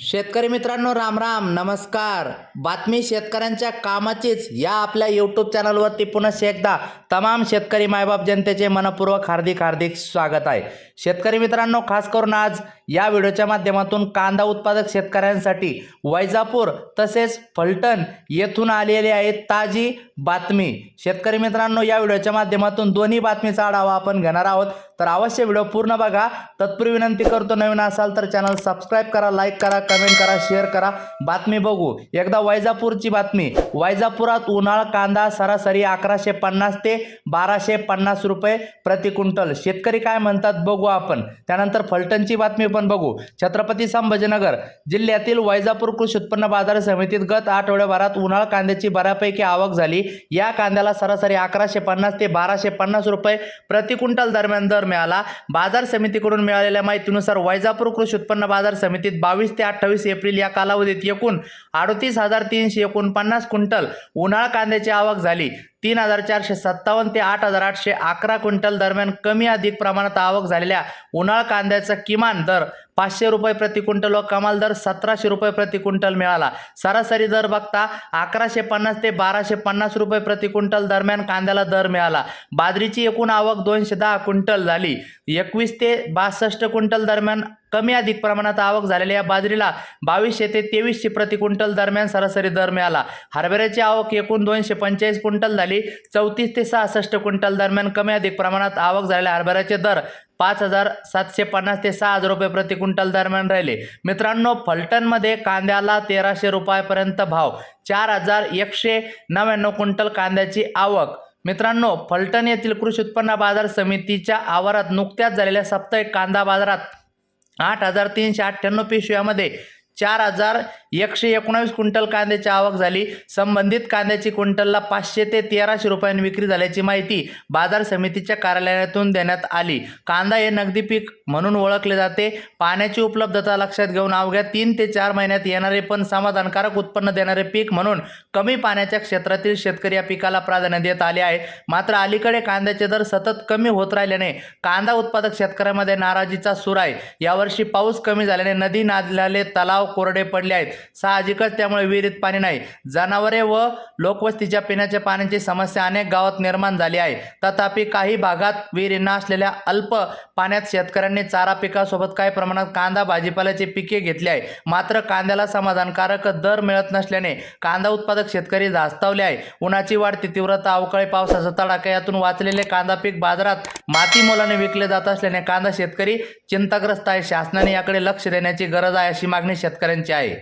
शेतकरी मित्रांनो राम राम नमस्कार. बातमी शेतकऱ्यांच्या कामाचीच या आपल्या यूट्यूब चॅनलवरती पुन्हा एकदा तमाम शेतकरी मायबाप जनतेचे मनपूर्वक हार्दिक हार्दिक स्वागत आहे. शेतकरी मित्रांनो खास करून आज या व्हिडिओच्या माध्यमातून कांदा उत्पादक शेतकऱ्यांसाठी वैजापूर तसेच फलटण येथून आलेली आहे ताजी बातमी. शेतकरी मित्रांनो या व्हिडिओच्या माध्यमातून दोन्ही बातमीचा आढावा आपण घेणार आहोत. तर अवश्य व्हिडिओ पूर्ण बघा. तत्पूर्वी विनंती करतो नवीन असाल तर चॅनल सबस्क्राईब करा लाईक करा कमेंट करा शेअर करा. बातमी बघू. एकदा वैजापूरची बातमी. वैजापुरात उन्हाळ कांदा सरासरी अकराशे पन्नास ते बाराशे पन्नास रुपये प्रति क्विंटल. शेतकरी काय म्हणतात बघू आपण. त्यानंतर फलटणची बातमी पण बघू. छत्रपती संभाजीनगर जिल्ह्यातील वैजापूर कृषी उत्पन्न बाजार समितीत गत आठवड्याभरात उन्हाळ कांद्याची बऱ्यापैकी आवक झाली. या कांद्याला सरासरी अकराशे पन्नास ते बाराशे पन्नास रुपये प्रति क्विंटल दरम्यान दर मिळाला. बाजार समितीकडून मिळालेल्या माहितीनुसार वैजापूर कृषी उत्पन्न बाजार समितीत बावीस ते अठ्ठावीस एप्रिल या कालावधीत एकूण अडतीस हजार तीनशे एकोणपन्नास क्विंटल उन्हाळा कांद्याची आवक झाली. तीन हजार चारशे सत्तावन्न ते आठ हजार आठशे अकरा क्विंटल दरम्यान कमी अधिक प्रमाणात आवक झालेल्या उन्हाळ कांद्याचा किमान दर पाचशे रुपये प्रति क्विंटल व कमाल दर सतराशे रुपये प्रति क्विंटल मिळाला. सरासरी दर बघता अकराशे पन्नास ते बाराशे पन्नास रुपये प्रति क्विंटल दरम्यान कांद्याला दर मिळाला. बाजरीची एकूण आवक दोनशे दहा क्विंटल झाली. एकवीस ते बासष्ट क्विंटल दरम्यान कमी अधिक प्रमाणात आवक झालेल्या या बाजरीला बावीसशे ते तेवीसशे प्रति क्विंटल दरम्यान सरासरी दर मिळाला. हरभऱ्याची आवक एकूण दोनशे पंचेचाळीस क्विंटल झाली. चौतीस ते सहासष्ट क्विंटल दरम्यान कमी अधिक प्रमाणात आवक झालेल्या हरभऱ्याचे दर पाच हजार सातशे पन्नास ते सहा हजार रुपये प्रति क्विंटल दरम्यान राहिले. मित्रांनो फलटणमध्ये कांद्याला तेराशे रुपयापर्यंत भाव चार हजार एकशे नव्याण्णव क्विंटल कांद्याची आवक. मित्रांनो फलटण येथील कृषी उत्पन्न बाजार समितीच्या आवारात नुकत्याच झालेल्या साप्ताहिक कांदा बाजारात आठ हजार तीनशे अठ्ठ्याण्णव पिशव्यामध्ये चार हजार एकशे एकोणावीस क्विंटल कांद्याची आवक झाली. संबंधित कांद्याची क्विंटलला पाचशे ते तेराशे रुपयांनी विक्री झाल्याची माहिती बाजार समितीच्या कार्यालयातून देण्यात आली. कांदा हे नगदी पीक म्हणून ओळखले जाते. पाण्याची उपलब्धता लक्षात घेऊन अवघ्या तीन ते चार महिन्यात येणारे पण समाधानकारक उत्पन्न देणारे पीक म्हणून कमी पाण्याच्या क्षेत्रातील शेतकरी या पिकाला प्राधान्य देत आले आहे. मात्र अलीकडे कांद्याचे दर सतत कमी होत राहिल्याने कांदा उत्पादक शेतकऱ्यांमध्ये नाराजीचा सूर आहे. यावर्षी पाऊस कमी झाल्याने नदी नाल्याले तलाव कोरडे पडले आहेत. साहजिकच त्यामुळे विहिरीत पाणी नाही. जनावरे व लोकवस्तीच्या पिण्याच्या पाण्याची समस्या अनेक गावात निर्माण झाली आहे. तथापि काही भागात विहिरींना असलेल्या अल्प पाण्यात शेतकऱ्यांनी चारा पिकासोबत काही प्रमाणात कांदा भाजीपाल्याची पिके घेतली आहे. मात्र कांद्याला समाधानकारक दर मिळत नसल्याने कांदा उत्पादक शेतकरी धास्तावले आहे. उन्हाची वाढती तीव्रता अवकाळी पावसाचा तडाखा यातून वाचलेले कांदा पीक बाजारात माती मोलाने विकले जात असल्याने कांदा शेतकरी चिंताग्रस्त आहे. शासनाने याकडे लक्ष देण्याची गरज आहे अशी मागणी शेतकरी शेतकऱ्यांची आहे